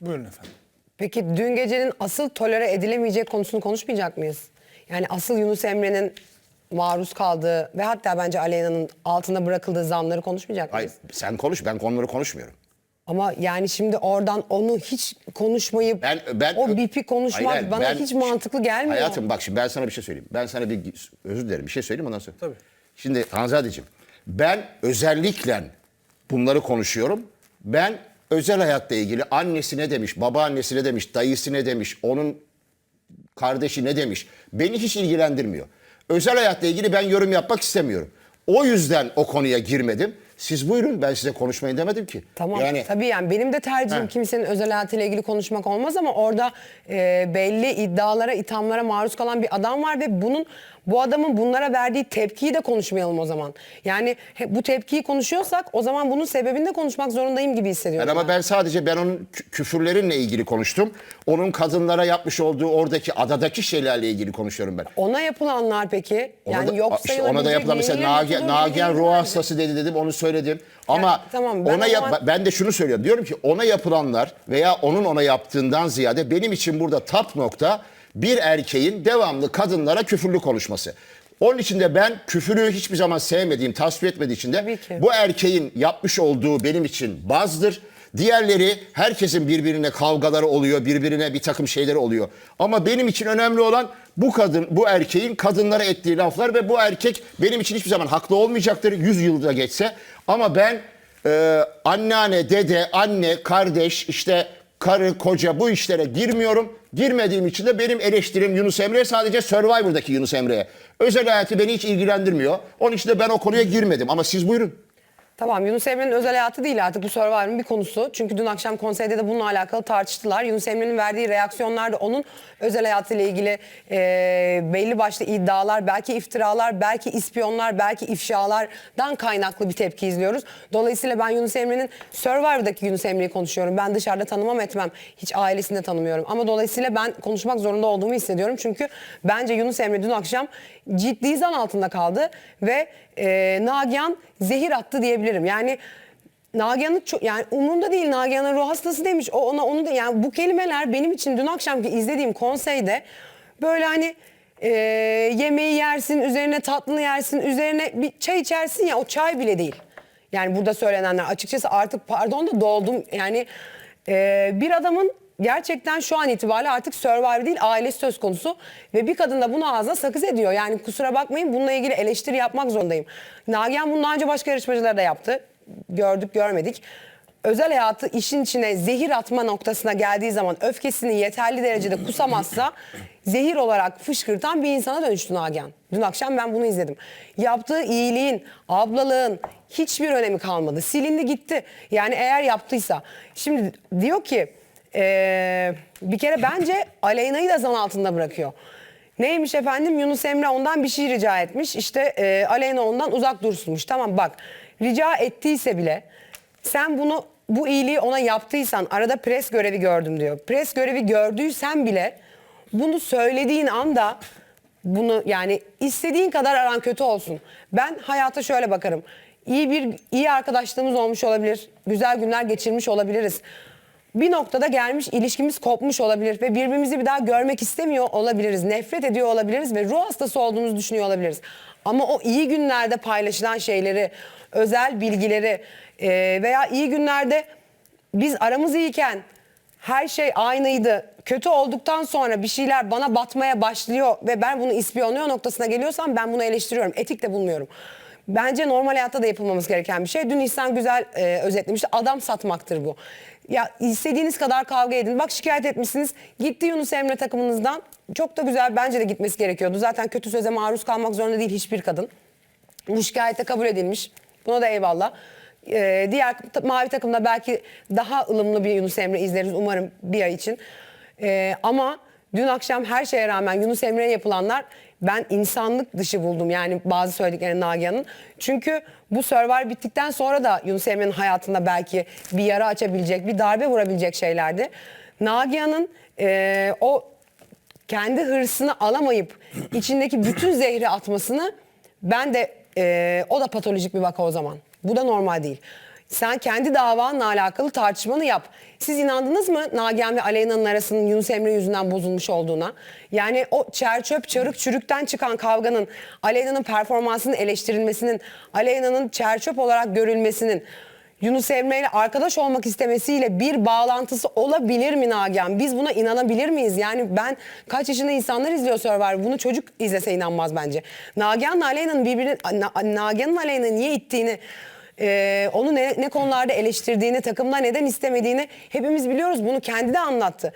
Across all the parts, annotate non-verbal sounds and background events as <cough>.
Buyurun efendim. Peki dün gecenin asıl tolere edilemeyecek konusunu konuşmayacak mıyız? Yani asıl Yunus Emre'nin maruz kaldığı ve hatta bence Aleyna'nın altında bırakıldığı zamları konuşmayacak Hayır mıyız? sen konuş ben konuları konuşmuyorum. Ama yani şimdi oradan onu hiç konuşmayıp Ben ben o bipi konuşmak Hayır, hayır, bana ben- hiç mantıklı gelmiyor. Hayatım bak şimdi ben sana bir şey söyleyeyim. Ben sana bir özür dilerim bir şey söyleyeyim ondan sonra. Tabii. Şimdi Hanzadeciğim ben özellikle bunları konuşuyorum. Ben özel hayatla ilgili annesi ne demiş, babaannesi ne demiş, dayısı ne demiş, onun kardeşi ne demiş beni hiç ilgilendirmiyor. Özel hayatla ilgili ben yorum yapmak istemiyorum. O yüzden o konuya girmedim. Siz buyurun ben size konuşmayın demedim ki. Tamam Yani tabii yani benim de tercihim Ha. kimsenin özel hayatıyla ilgili konuşmak olmaz ama orada e, belli iddialara, ithamlara maruz kalan bir adam var ve bunun bu adamın bunlara verdiği tepkiyi de konuşmayalım o zaman. Yani he- bu tepkiyi konuşuyorsak o zaman bunun sebebini de konuşmak zorundayım gibi hissediyorum. Yani ama ben sadece ben onun kü- küfürlerinle ilgili konuştum. Onun kadınlara yapmış olduğu oradaki adadaki şeylerle ilgili konuşuyorum ben. Ona yapılanlar peki? Ona yani da, yok işte ona da yapılan mesela Nagen, Nagen ruh hastası dedi dedim onu söyledim. Ama tamam, ben ona yap, zaman- ben de şunu söylüyorum. Diyorum ki ona yapılanlar veya onun ona yaptığından ziyade benim için burada tap nokta bir erkeğin devamlı kadınlara küfürlü konuşması. Onun için de ben küfürü hiçbir zaman sevmediğim, tasvip etmediği için de bu erkeğin yapmış olduğu benim için bazdır. Diğerleri herkesin birbirine kavgaları oluyor, birbirine bir takım şeyleri oluyor. Ama benim için önemli olan bu kadın, bu erkeğin kadınlara ettiği laflar ve bu erkek benim için hiçbir zaman haklı olmayacaktır 100 yılda geçse. Ama ben e, anneanne, dede, anne, kardeş, işte karı, koca bu işlere girmiyorum. Girmediğim için de benim eleştirim Yunus Emre sadece Survivor'daki Yunus Emre'ye. Özel hayatı beni hiç ilgilendirmiyor. Onun için de ben o konuya girmedim. Ama siz buyurun. Tamam Yunus Emre'nin özel hayatı değil artık bu Survivor'ın bir konusu. Çünkü dün akşam konseyde de bununla alakalı tartıştılar. Yunus Emre'nin verdiği reaksiyonlar da onun özel hayatıyla ilgili e, belli başlı iddialar, belki iftiralar, belki ispiyonlar, belki ifşalardan kaynaklı bir tepki izliyoruz. Dolayısıyla ben Yunus Emre'nin Survivor'daki Yunus Emre'yi konuşuyorum. Ben dışarıda tanımam etmem. Hiç ailesini de tanımıyorum. Ama dolayısıyla ben konuşmak zorunda olduğumu hissediyorum. Çünkü bence Yunus Emre dün akşam ciddi zan altında kaldı ve e, Nagihan zehir attı diyebilirim. Yani Nagihan'ın çok yani umurumda değil Nagihan'ın ruh hastası demiş. O ona onu da yani bu kelimeler benim için dün akşamki izlediğim konseyde böyle hani e, yemeği yersin, üzerine tatlını yersin, üzerine bir çay içersin ya o çay bile değil. Yani burada söylenenler açıkçası artık pardon da doldum. Yani e, bir adamın gerçekten şu an itibariyle artık Survivor değil ailesi söz konusu ve bir kadın da bunu ağzına sakız ediyor. Yani kusura bakmayın bununla ilgili eleştiri yapmak zorundayım. Nagihan bundan önce başka yarışmacılar da yaptı. Gördük görmedik. Özel hayatı işin içine zehir atma noktasına geldiği zaman öfkesini yeterli derecede kusamazsa <clears throat> zehir olarak fışkırtan bir insana dönüştü Nagihan. Dün akşam ben bunu izledim. Yaptığı iyiliğin, ablalığın hiçbir önemi kalmadı. Silindi gitti. Yani eğer yaptıysa. Şimdi diyor ki ee, bir kere bence Aleyna'yı da zan altında bırakıyor. Neymiş efendim Yunus Emre ondan bir şey rica etmiş. İşte e, Aleyna ondan uzak dursunmuş. Tamam bak rica ettiyse bile sen bunu bu iyiliği ona yaptıysan arada pres görevi gördüm diyor. Pres görevi gördüysen bile bunu söylediğin anda bunu yani istediğin kadar aran kötü olsun. Ben hayata şöyle bakarım. İyi bir iyi arkadaşlığımız olmuş olabilir. Güzel günler geçirmiş olabiliriz. Bir noktada gelmiş ilişkimiz kopmuş olabilir ve birbirimizi bir daha görmek istemiyor olabiliriz. Nefret ediyor olabiliriz ve ruh hastası olduğumuzu düşünüyor olabiliriz. Ama o iyi günlerde paylaşılan şeyleri, özel bilgileri e, veya iyi günlerde biz aramız iyiyken her şey aynıydı. Kötü olduktan sonra bir şeyler bana batmaya başlıyor ve ben bunu ispiyonluyor noktasına geliyorsam ben bunu eleştiriyorum. Etik de bulmuyorum. Bence normal hayatta da yapılmamız gereken bir şey. Dün İhsan güzel e, özetlemişti. Adam satmaktır bu. Ya istediğiniz kadar kavga edin. Bak şikayet etmişsiniz. Gitti Yunus Emre takımınızdan. Çok da güzel bence de gitmesi gerekiyordu. Zaten kötü söze maruz kalmak zorunda değil hiçbir kadın. Bu şikayete kabul edilmiş. Buna da eyvallah. Ee, diğer mavi takımda belki daha ılımlı bir Yunus Emre izleriz umarım bir ay için. Ee, ama dün akşam her şeye rağmen Yunus Emre'ye yapılanlar ben insanlık dışı buldum. Yani bazı söyledikleri Nagihan'ın. Çünkü bu Survivor bittikten sonra da Yunus Emre'nin hayatında belki bir yara açabilecek, bir darbe vurabilecek şeylerdi. Nagihan'ın e, o kendi hırsını alamayıp içindeki bütün zehri atmasını ben de e, o da patolojik bir vaka o zaman. Bu da normal değil. Sen kendi davanla alakalı tartışmanı yap. Siz inandınız mı Nagihan ve Aleyna'nın arasının Yunus Emre yüzünden bozulmuş olduğuna? Yani o çer çöp çarık çürükten çıkan kavganın Aleyna'nın performansının eleştirilmesinin, Aleyna'nın çer çöp olarak görülmesinin Yunus Emre ile arkadaş olmak istemesiyle bir bağlantısı olabilir mi Nagihan? Biz buna inanabilir miyiz? Yani ben kaç yaşında insanlar izliyor Survivor. Bunu çocuk izlese inanmaz bence. Nagihan'la Aleyna'nın birbirini, Na- Nagihan'ın Aleyna'yı niye ittiğini, e, onu ne, ne konularda eleştirdiğini, takımda neden istemediğini hepimiz biliyoruz. Bunu kendi de anlattı.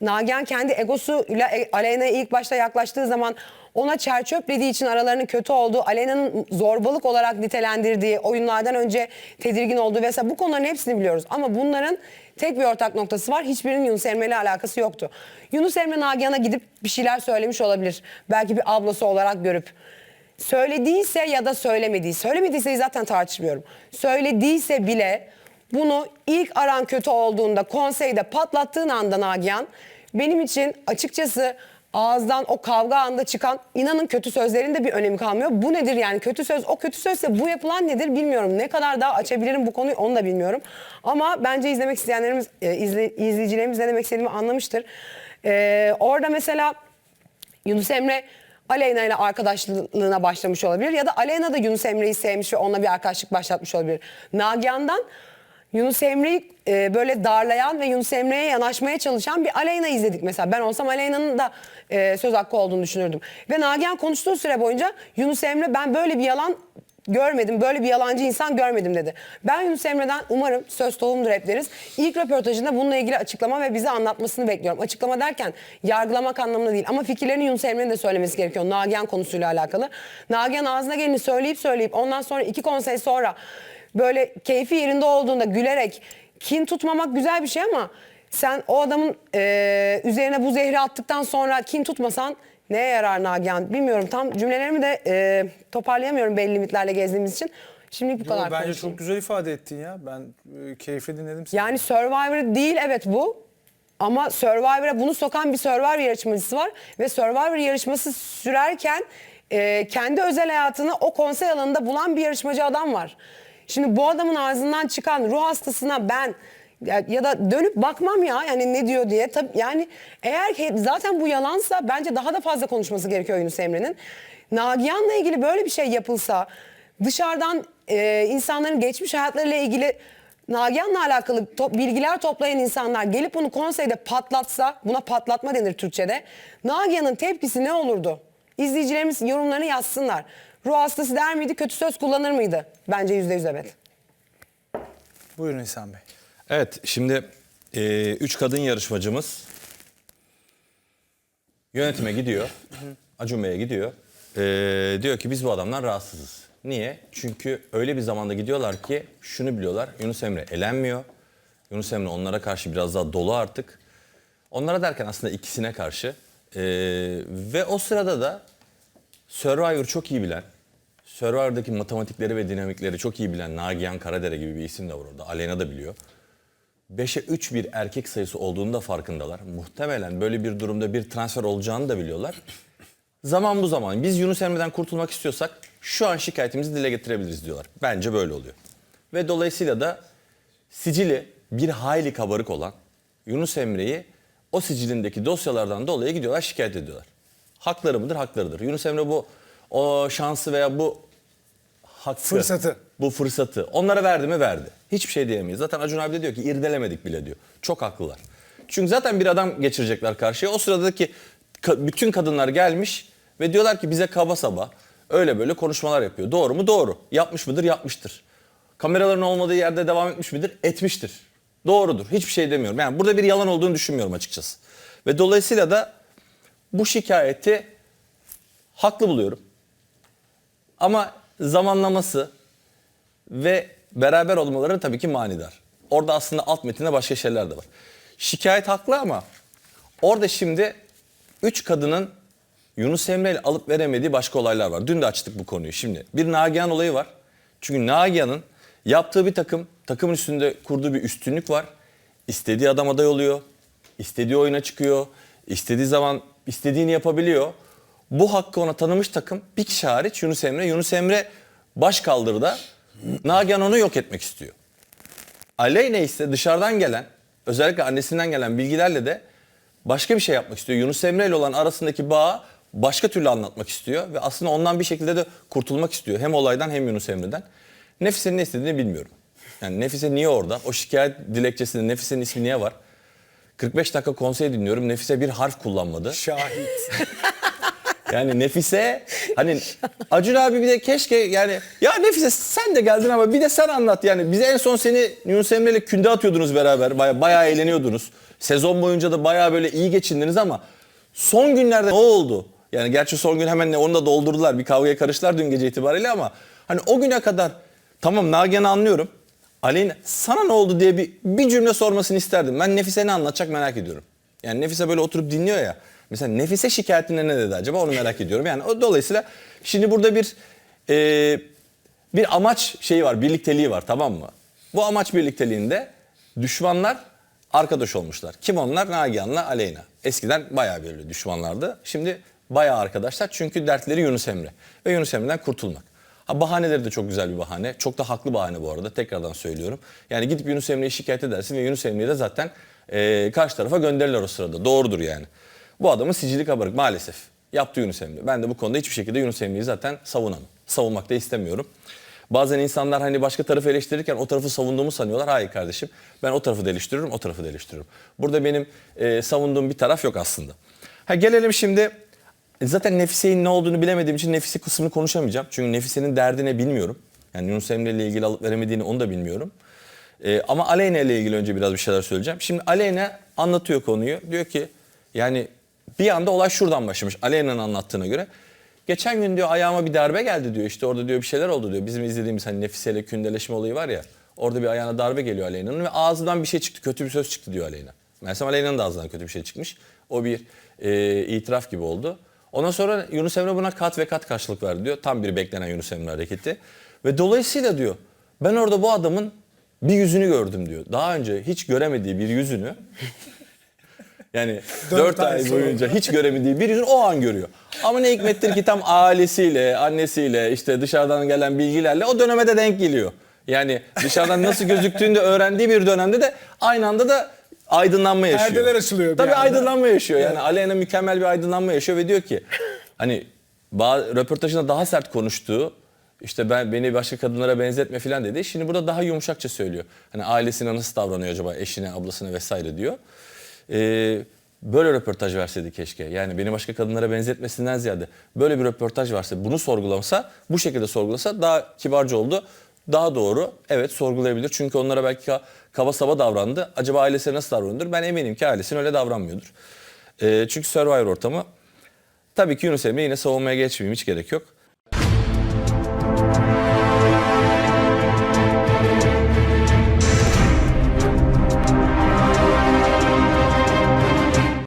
Nagihan kendi egosuyla e, Aleyna'ya ilk başta yaklaştığı zaman ona çerçöp dediği için aralarının kötü olduğu, Aleyna'nın zorbalık olarak nitelendirdiği, oyunlardan önce tedirgin olduğu vesaire bu konuların hepsini biliyoruz. Ama bunların tek bir ortak noktası var. Hiçbirinin Yunus Emre ile alakası yoktu. Yunus Emre Nagihan'a gidip bir şeyler söylemiş olabilir. Belki bir ablası olarak görüp. Söylediyse ya da söylemediği, söylemediyse zaten tartışmıyorum. Söylediyse bile bunu ilk aran kötü olduğunda konseyde patlattığın anda Nagihan benim için açıkçası ağızdan o kavga anında çıkan inanın kötü sözlerin de bir önemi kalmıyor. Bu nedir yani kötü söz o kötü sözse bu yapılan nedir bilmiyorum. Ne kadar daha açabilirim bu konuyu onu da bilmiyorum. Ama bence izlemek isteyenlerimiz e, izle, izleyicilerimiz ne demek istediğimi anlamıştır. E, orada mesela Yunus Emre Aleyna ile arkadaşlığına başlamış olabilir ya da Aleyna da Yunus Emre'yi sevmiş ve onunla bir arkadaşlık başlatmış olabilir. Nagihan'dan Yunus Emre'yi e, böyle darlayan ve Yunus Emre'ye yanaşmaya çalışan bir Aleyna izledik mesela. Ben olsam Aleyna'nın da e, söz hakkı olduğunu düşünürdüm. Ve Nagihan konuştuğu süre boyunca Yunus Emre ben böyle bir yalan görmedim, böyle bir yalancı insan görmedim dedi. Ben Yunus Emre'den umarım söz tohumdur hep deriz. İlk röportajında bununla ilgili açıklama ve bize anlatmasını bekliyorum. Açıklama derken yargılamak anlamında değil ama fikirlerini Yunus Emre'nin de söylemesi gerekiyor. Nagihan konusuyla alakalı. Nagihan ağzına geleni söyleyip söyleyip ondan sonra iki konsey sonra böyle keyfi yerinde olduğunda gülerek kin tutmamak güzel bir şey ama sen o adamın e, üzerine bu zehri attıktan sonra kin tutmasan neye yarar Nagihan bilmiyorum. Tam cümlelerimi de e, toparlayamıyorum belli limitlerle gezdiğimiz için. Şimdilik bu Yo, kadar bence konuşayım. çok güzel ifade ettin ya. Ben e, keyifle dinledim seni. Yani Survivor değil evet bu. Ama Survivor'a bunu sokan bir Survivor yarışmacısı var. Ve Survivor yarışması sürerken e, kendi özel hayatını o konsey alanında bulan bir yarışmacı adam var. Şimdi bu adamın ağzından çıkan ruh hastasına ben ya, ya da dönüp bakmam ya yani ne diyor diye. Tabii yani eğer ki zaten bu yalansa bence daha da fazla konuşması gerekiyor Yunus Emre'nin. Nagihan'la ilgili böyle bir şey yapılsa dışarıdan e, insanların geçmiş hayatlarıyla ilgili Nagihan'la alakalı to- bilgiler toplayan insanlar gelip bunu konseyde patlatsa, buna patlatma denir Türkçe'de. Nagihan'ın tepkisi ne olurdu? İzleyicilerimiz yorumlarını yazsınlar. Ruh hastası der miydi, kötü söz kullanır mıydı? Bence yüzde yüz evet. Buyurun İhsan Bey. Evet şimdi e, üç kadın yarışmacımız yönetime gidiyor. Acun Bey'e gidiyor. E, diyor ki biz bu adamdan rahatsızız. Niye? Çünkü öyle bir zamanda gidiyorlar ki şunu biliyorlar. Yunus Emre elenmiyor. Yunus Emre onlara karşı biraz daha dolu artık. Onlara derken aslında ikisine karşı. E, ve o sırada da Survivor çok iyi bilen, Survivor'daki matematikleri ve dinamikleri çok iyi bilen Nagihan Karadere gibi bir isim de var orada. Alena da biliyor. 5'e 3 bir erkek sayısı olduğunu da farkındalar. Muhtemelen böyle bir durumda bir transfer olacağını da biliyorlar. Zaman bu zaman. Biz Yunus Emre'den kurtulmak istiyorsak şu an şikayetimizi dile getirebiliriz diyorlar. Bence böyle oluyor. Ve dolayısıyla da sicili bir hayli kabarık olan Yunus Emre'yi o sicilindeki dosyalardan dolayı gidiyorlar şikayet ediyorlar. Hakları mıdır? Haklarıdır. Yunus Emre bu o şansı veya bu hakkı, Fırsatı. bu fırsatı onlara verdi mi? Verdi. Hiçbir şey diyemeyiz. Zaten Acun abi de diyor ki irdelemedik bile diyor. Çok haklılar. Çünkü zaten bir adam geçirecekler karşıya. O sıradaki ka- bütün kadınlar gelmiş ve diyorlar ki bize kaba saba öyle böyle konuşmalar yapıyor. Doğru mu? Doğru. Yapmış mıdır? Yapmıştır. Kameraların olmadığı yerde devam etmiş midir? Etmiştir. Doğrudur. Hiçbir şey demiyorum. Yani burada bir yalan olduğunu düşünmüyorum açıkçası. Ve dolayısıyla da bu şikayeti haklı buluyorum. Ama zamanlaması ve beraber olmaları tabii ki manidar. Orada aslında alt metinde başka şeyler de var. Şikayet haklı ama orada şimdi üç kadının Yunus Emre ile alıp veremediği başka olaylar var. Dün de açtık bu konuyu. Şimdi bir Nagihan olayı var. Çünkü Nagihan'ın yaptığı bir takım, takımın üstünde kurduğu bir üstünlük var. İstediği adam aday oluyor. istediği oyuna çıkıyor. istediği zaman istediğini yapabiliyor. Bu hakkı ona tanımış takım bir kişi hariç Yunus Emre. Yunus Emre baş kaldırıda Nagihan onu yok etmek istiyor. Aleyna ise dışarıdan gelen özellikle annesinden gelen bilgilerle de başka bir şey yapmak istiyor. Yunus Emre ile olan arasındaki bağı başka türlü anlatmak istiyor ve aslında ondan bir şekilde de kurtulmak istiyor. Hem olaydan hem Yunus Emre'den. Nefise'nin ne istediğini bilmiyorum. Yani Nefise niye orada? O şikayet dilekçesinde Nefise'nin ismi niye var? 45 dakika konsey dinliyorum. Nefise bir harf kullanmadı. Şahit. <laughs> Yani Nefise hani Acun abi bir de keşke yani ya Nefise sen de geldin ama bir de sen anlat yani. Bize en son seni Yunus Emre ile künde atıyordunuz beraber. Baya, bayağı eğleniyordunuz. Sezon boyunca da bayağı böyle iyi geçindiniz ama son günlerde ne oldu? Yani gerçi son gün hemen onu da doldurdular. Bir kavgaya karıştılar dün gece itibariyle ama hani o güne kadar tamam Nagihan'ı anlıyorum. Aleyna sana ne oldu diye bir, bir cümle sormasını isterdim. Ben Nefise ne anlatacak merak ediyorum. Yani Nefise böyle oturup dinliyor ya. Mesela Nefise şikayetinde ne dedi acaba onu merak ediyorum. Yani o dolayısıyla şimdi burada bir e, bir amaç şeyi var, birlikteliği var tamam mı? Bu amaç birlikteliğinde düşmanlar arkadaş olmuşlar. Kim onlar? Nagihan'la Aleyna. Eskiden bayağı böyle düşmanlardı. Şimdi bayağı arkadaşlar çünkü dertleri Yunus Emre. Ve Yunus Emre'den kurtulmak. Ha, bahaneleri de çok güzel bir bahane. Çok da haklı bahane bu arada. Tekrardan söylüyorum. Yani gidip Yunus Emre'yi şikayet edersin ve Yunus Emre'yi de zaten e, karşı tarafa gönderirler o sırada. Doğrudur yani. Bu adamın sicili kabarık maalesef. Yaptı Yunus Emre. Ben de bu konuda hiçbir şekilde Yunus Emre'yi zaten savunamam. Savunmak da istemiyorum. Bazen insanlar hani başka tarafı eleştirirken o tarafı savunduğumu sanıyorlar. Hayır kardeşim. Ben o tarafı da eleştiriyorum, o tarafı da eleştiriyorum. Burada benim e, savunduğum bir taraf yok aslında. Ha gelelim şimdi Zaten Nefise'nin ne olduğunu bilemediğim için Nefise kısmını konuşamayacağım. Çünkü Nefise'nin derdi ne bilmiyorum. Yani Yunus Emre ile ilgili alıp veremediğini onu da bilmiyorum. Ee, ama Aleyna ile ilgili önce biraz bir şeyler söyleyeceğim. Şimdi Aleyna anlatıyor konuyu. Diyor ki yani bir anda olay şuradan başlamış. Aleyna'nın anlattığına göre. Geçen gün diyor ayağıma bir darbe geldi diyor. İşte orada diyor bir şeyler oldu diyor. Bizim izlediğimiz hani Nefise ile kündeleşme olayı var ya. Orada bir ayağına darbe geliyor Aleyna'nın ve ağzından bir şey çıktı. Kötü bir söz çıktı diyor Aleyna. Meğersem Aleyna'nın da ağzından kötü bir şey çıkmış. O bir e, itiraf gibi oldu. Ondan sonra Yunus Emre buna kat ve kat karşılık verdi diyor. Tam bir beklenen Yunus Emre hareketi. Ve dolayısıyla diyor ben orada bu adamın bir yüzünü gördüm diyor. Daha önce hiç göremediği bir yüzünü yani Dört 4 ay boyunca hiç göremediği bir yüzünü o an görüyor. Ama ne hikmettir ki tam ailesiyle, annesiyle, işte dışarıdan gelen bilgilerle o döneme de denk geliyor. Yani dışarıdan nasıl gözüktüğünü de öğrendiği bir dönemde de aynı anda da aydınlanma yaşıyor. Perdeler açılıyor bir Tabii anda. aydınlanma yaşıyor. Yani Aleyna mükemmel bir aydınlanma yaşıyor ve diyor ki hani ba- röportajında daha sert konuştuğu işte ben beni başka kadınlara benzetme falan dedi. Şimdi burada daha yumuşakça söylüyor. Hani ailesine nasıl davranıyor acaba eşine, ablasına vesaire diyor. Ee, böyle röportaj verseydi keşke. Yani beni başka kadınlara benzetmesinden ziyade böyle bir röportaj varsa bunu sorgulamasa, bu şekilde sorgulasa daha kibarca oldu. Daha doğru. Evet sorgulayabilir. Çünkü onlara belki ka- kaba saba davrandı. Acaba ailesine nasıl davranıyordur? Ben eminim ki ailesine öyle davranmıyordur. Ee, çünkü Survivor ortamı Tabii ki Yunus Emre yine savunmaya geçmeyeyim hiç gerek yok.